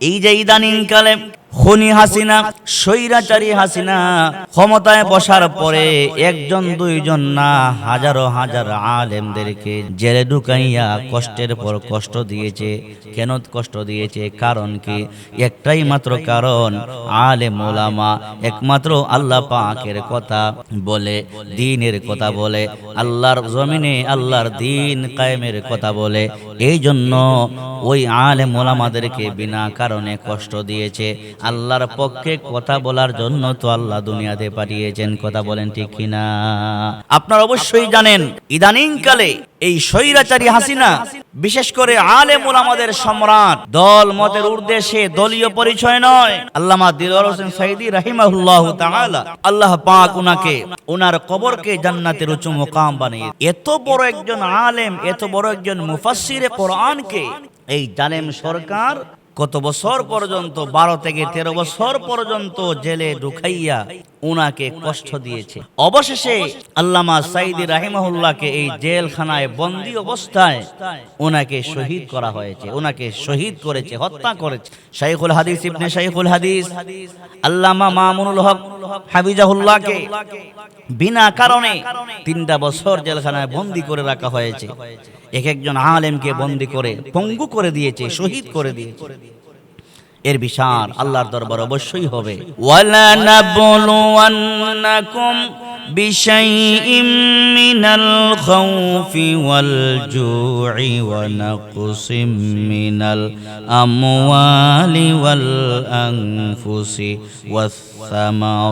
এই যে ইদানিংকালে খনি হাসিনা, স্বৈরাচারী হাসিনা, ক্ষমতায় বসার পরে একজন, দুইজন না, হাজারো হাজার আলেমদেরকে জেলে ঢুকাইয়া কষ্টের পর কষ্ট দিয়েছে কেন কষ্ট দিয়েছে। কারণ কি? একটাই মাত্র কারণ আলে ওলামা একমাত্র আল্লাহ পাকের কথা বলে, দিনের কথা বলে, আল্লাহর জমিনে আল্লাহর দিন কায়েমের কথা বলে। এই জন্য ওই আলে ওলামাদেরকে বিনা কারণে কষ্ট দিয়েছে। আল্লাহর পক্ষে কথা বলার জন্য তো আল্লাহ দুনিয়াতে পাঠিয়েছেন, কথা বলেন ঠিক কিনা? আপনারা অবশ্যই জানেন ইদানিং কালে এই স্বৈরাচারী হাসিনা, বিশেষ করে আলেম ওলামাদের সম্রাট, দল মতের উর্দেশে দলীয় পরিচয় নয়। আল্লামা দিলওয়ার হোসেন সাইদি রাহিমাহুল্লাহ তাআলা আল্লাহ পাক উনাকে ওনার কবরকে জান্নাতের উঁচু মোকাম বানিয়ে, এত বড় একজন আলেম, এত বড় একজন মুফাসসিরে কোরআনকে, এই জালেম সরকার কত বছর পর্যন্ত, বারো থেকে তেরো বছর পর্যন্ত জেলে ঢুকাইয়া উনাকে কষ্ট দিয়েছে। অবশেষে আল্লামা সাইদি রাহিমাহুল্লাহকে এই জেলখানায় বন্দি অবস্থায় ওনাকে শহীদ করা হয়েছে ওনাকে শহীদ করেছে, হত্যা করেছে। শাইখুল হাদিস ইবনে শাইখুল হাদিস, আল্লামা মামুনুল হক হাবিজাহুল্লাহকে বিনা কারণে তিনটা বছর জেলখানায় বন্দি করে রাখা হয়েছে এক একজন আলেমকে বন্দি করে পঙ্গু করে দিয়েছে শহীদ করে দিয়েছে এর বিশাল আল্লাহর দরবার অবশ্যই হবে ওয়ালা নাবলুওয়ান্নাকুম بشيء من الخوف والجوع ونقص من الأموال والأنفس والثمرات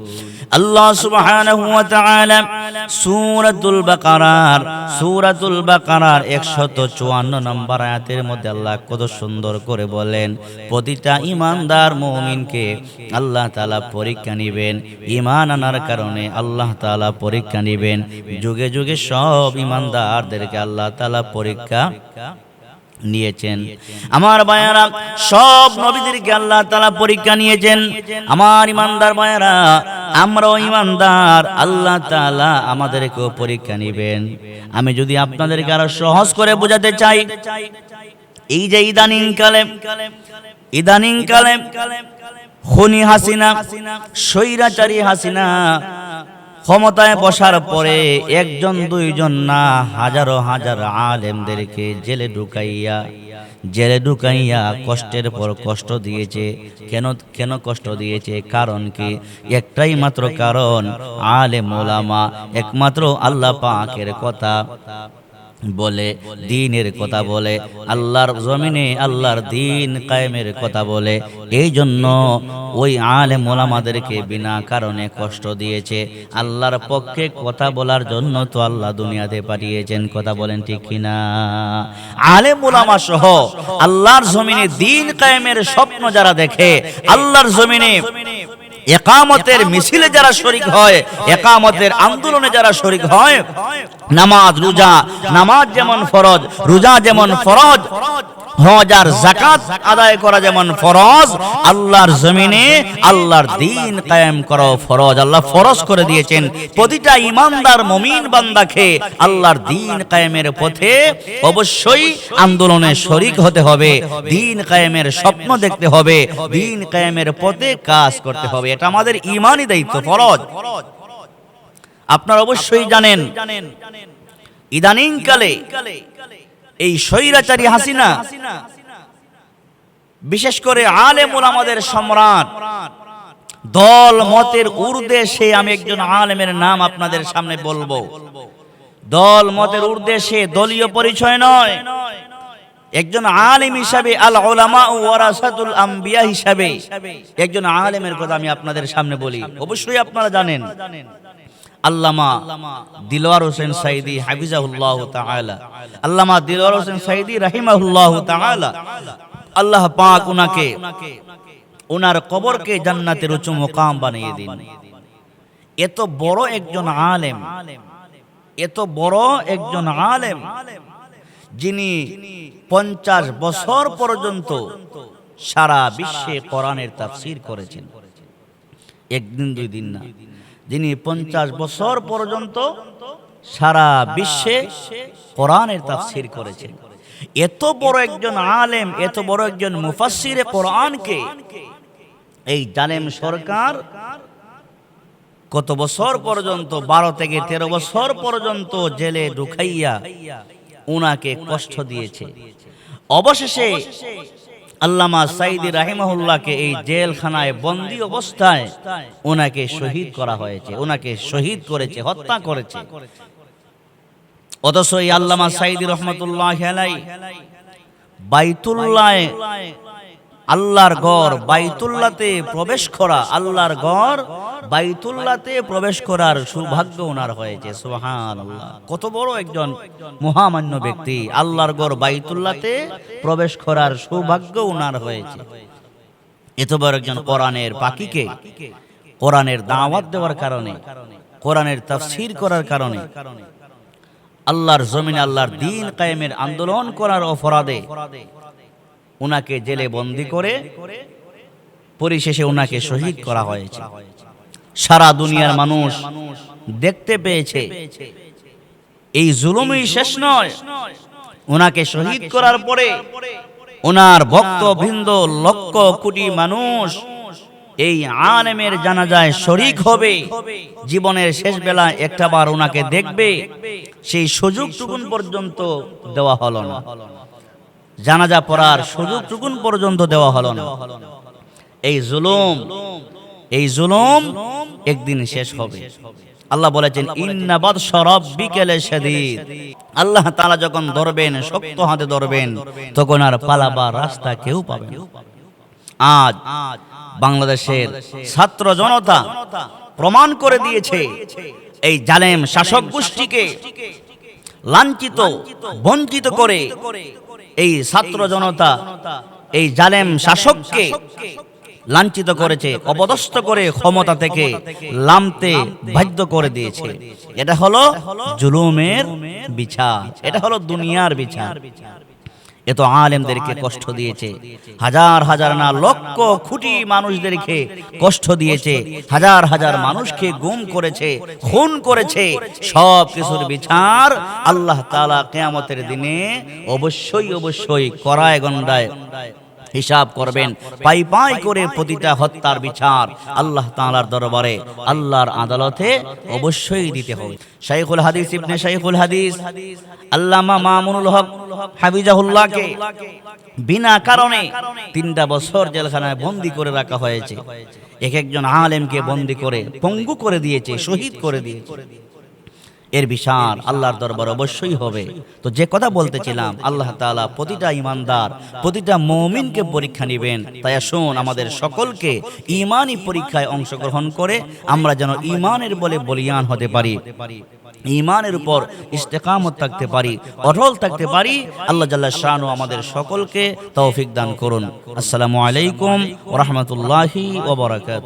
আল্লাহ সুবহানাহু ওয়া তাআলা সূরাতুল বাকারার সূরাতুল বাকারার 154 নম্বর আয়াতের মধ্যে আল্লাহ কত সুন্দর করে বলেন, প্রতিটা ঈমানদার মুমিনকে আল্লাহ তাআলা পরীক্ষা নেবেন, ঈমান আনার কারণে আল্লাহ তাআলা পরীক্ষা নেবেন, যুগে যুগে সব ঈমানদারদেরকে আল্লাহ তাআলা পরীক্ষা নিয়েছেন। আমার বায়ারা সব নবীদেরকে আল্লাহ তালা পরীক্ষা নিয়েছেন। আমার ইমানদার বায়ারা আমরাও ইমানদার, আল্লাহ তালা আমাদেরকেও পরীক্ষা নেবেন। আমি যদি আপনাদেরকে আরও সহজ করে বোঝাতে চাই, এই যে ইদানিং কালে ইদানিং কালে খনি হাসিনা, স্বৈরাচারী হাসিনা ক্ষমতায় বসার পরে একজন, দুইজন না, হাজারো, হাজার আলেমদেরকে জেলে ঢুকাইয়া জেলে ঢুকাইয়া কষ্টের পর কষ্ট দিয়েছে। কেন কেন কষ্ট দিয়েছে? কারণ কি? একটাই মাত্র কারণ, আলেম ওলামা, একমাত্র আল্লাহ পাকের কথা। বলে দিনের কথা বলে আল্লাহর জমিনে আল্লাহর দিন কায়েমের কথা বলে। এই জন্য ওই আলেম মোলামাদেরকে বিনা কারণে কষ্ট দিয়েছে। আল্লাহর পক্ষে কথা বলার জন্য তো আল্লাহ দুনিয়াতে পাঠিয়েছেন কথা বলেন ঠিক কিনা। আলেম মোলামা সহ আল্লাহর জমিনে দিন কায়েমের স্বপ্ন যারা দেখে আল্লাহর জমিনে একামতের মিছিলে যারা শরিক হয় একামতের আন্দোলনে যারা শরিক হয় নামাজ রোজা নামাজ যেমন ফরজ রোজা যেমন ফরজ হজ আর জাকাত আদায় করা যেমন ফরজ, আল্লাহর জমিনে আল্লাহর দিন কায়েম করা ফরজ। আল্লাহ ফরজ করে দিয়েছেন। প্রতিটা ইমানদার মমিন বান্দাকে আল্লাহর দিন কায়েমের পথে অবশ্যই আন্দোলনে শরিক হতে হবে। দিন কায়েমের স্বপ্ন দেখতে হবে। দিন কায়েমের পথে কাজ করতে হবে। এটা আমাদের ইমানই দায়িত্ব, ফরজ। আপনারা অবশ্যই জানেন ইদানিং কালে এই স্বৈরাচারী হাসিনা, বিশেষ করে আলেম ওলামাদের সম্রাট। দল মতের উর্দেশে আমি একজন আলেমের নাম আপনাদের সামনে বলব। দল মতের উর্দেশে দলীয় পরিচয় নয়। একজন আলেম হিসাবে আল ওলামা ওয়ারাসাতুল আম্বিয়া হিসাবে একজন আলেমের কথা আমি আপনাদের সামনে বলি। অবশ্যই আপনারা জানেন। আল্লামা দিলওয়ার হোসেন সাইদি হাফিজাহুল্লাহ তাআলা। আল্লামা দিলওয়ার হোসেন সাইদি রাহিমাহুল্লাহ তাআলা। আল্লাহ পাক উনাকে ওনার কবরকে জান্নাতের উঁচু মোকাম বানিয়ে দিন। এত বড় একজন আলেম, এত বড় একজন আলেম, যিনি পঞ্চাশ বছর পর্যন্ত সারা বিশ্বে কোরআনের তাফসির করেছেন। একদিন দুই দিন না। যিনি পঞ্চাশ বছর পর্যন্ত সারা বিশ্বে কোরআনের তাফসির করেছেন। এত বড় একজন আলেম এত বড় একজন মুফাসসিরে কোরআনকে এই জালেম সরকার কত বছর পর্যন্ত বারো থেকে তেরো বছর পর্যন্ত জেলে ঢুকাইয়া উনাকে কষ্ট দিয়েছে। অবশেষে আল্লামা সাইদি রাহিমাহুল্লাহকে এই জেলখানায় বন্দি অবস্থায় ওনাকে শহীদ করা হয়েছে, ওনাকে শহীদ করেছে, হত্যা করেছে। অথচ এই আল্লামা সাইদি রহমতুল্লাহ বাইতুল্লাহ আল্লাহর ঘর বাইতুল্লাতে প্রবেশ করা আল্লাহর ঘর বাইতুল্লাতে প্রবেশ করার সৌভাগ্য ওনার হয়েছে সুহান কত বড় একজন মহামান্য ব্যক্তি আল্লাহর ঘর বাইতুল্লাতে প্রবেশ করার সৌভাগ্য ওনার হয়েছে। এত বড় একজন কোরআনের পাখিকে কোরআনের দাওয়াত দেওয়ার কারণে কোরআনের তাফসির করার কারণে আল্লাহর জমিনে আল্লাহর দিন কায়েমের আন্দোলন করার অপরাধে। উনাকে জেলে বন্দি করে পরিশেষে উনাকে শহীদ করা হয়েছে। সারা দুনিয়ার মানুষ দেখতে পেয়েছে। এই জুলুমই শেষ নয়। ওনাকে শহীদ করার পরে ওনার ভক্তবৃন্দ লক্ষ কোটি মানুষ এই আলেমের জানাজায় শরিক হবে। জীবনের শেষ বেলায় একটা বার ওনাকে দেখবে। সেই সুযোগ টুকুন পর্যন্ত দেওয়া হলো না। জানাজা পড়ার সুযোগ টুকুন পর্যন্ত দেওয়া হলো না। এই জুলুম এই জুলুম একদিন শেষ হবে। আল্লাহ বলেছেন ইন্নাবাদ সরব বিকেলে সেদিন আল্লাহ তাআলা যখন ধরবেন শক্ত হাতে ধরবেন তখন আর পালাবার রাস্তা কেউ পাবে না। আজ বাংলাদেশের ছাত্র জনতা প্রমাণ করে দিয়েছে এই জালেম শাসক গোষ্ঠীকে লাঞ্ছিত বঞ্চিত করে এই ছাত্র জনতা এই জালেম শাসককে লাঞ্ছিত করেছে অপদস্থ করে ক্ষমতা থেকে লামতে বাধ্য করে দিয়েছে। এটা হলো জুলুমের বিচার। এটা হলো দুনিয়ার বিচার। এত আলেমদেরকে কষ্ট দিয়েছে। হাজার হাজার না, লক্ষ খুঁটি মানুষদেরকে কষ্ট দিয়েছে। হাজার হাজার মানুষকে গুম করেছে, খুন করেছে। সব কিছুর বিচার আল্লাহ তালা কেয়ামতের দিনে অবশ্যই অবশ্যই করায় গন্ডায়। হিসাব করবেন। পাই পাই করে প্রতিটা হত্যার বিচার আল্লাহ তাআলার দরবারে আল্লাহর আদালতে অবশ্যই দিতে হবে। শাইখুল হাদিস ইবনে শাইখুল হাদিস আল্লামা মামুনুল হক হাবিজাহুল্লাহকে বিনা কারণে তিনটা বছর জেলখানায় বন্দি করে রাখা হয়েছে। এক একজন আলেমকে বন্দি করে পঙ্গু করে দিয়েছে শহীদ করে দিয়েছে। এর বিচার আল্লাহর দরবার অবশ্যই হবে। তো যে কথা বলতেছিলাম আল্লাহ তাআলা প্রতিটা ইমানদার প্রতিটা মমিনকে পরীক্ষা নেবেন। তাই আসুন আমাদের সকলকে ইমানই পরীক্ষায় অংশগ্রহণ করে আমরা যেন ইমানের বলে বলিয়ান হতে পারি। ইমানের উপর ইস্তেকামত থাকতে পারি অটল থাকতে পারি। আল্লাহ জাল্লা শাহানু আমাদের সকলকে তৌফিক দান করুন। আসসালামু আলাইকুম ওরহমতুল্লাহি ওবরাকাত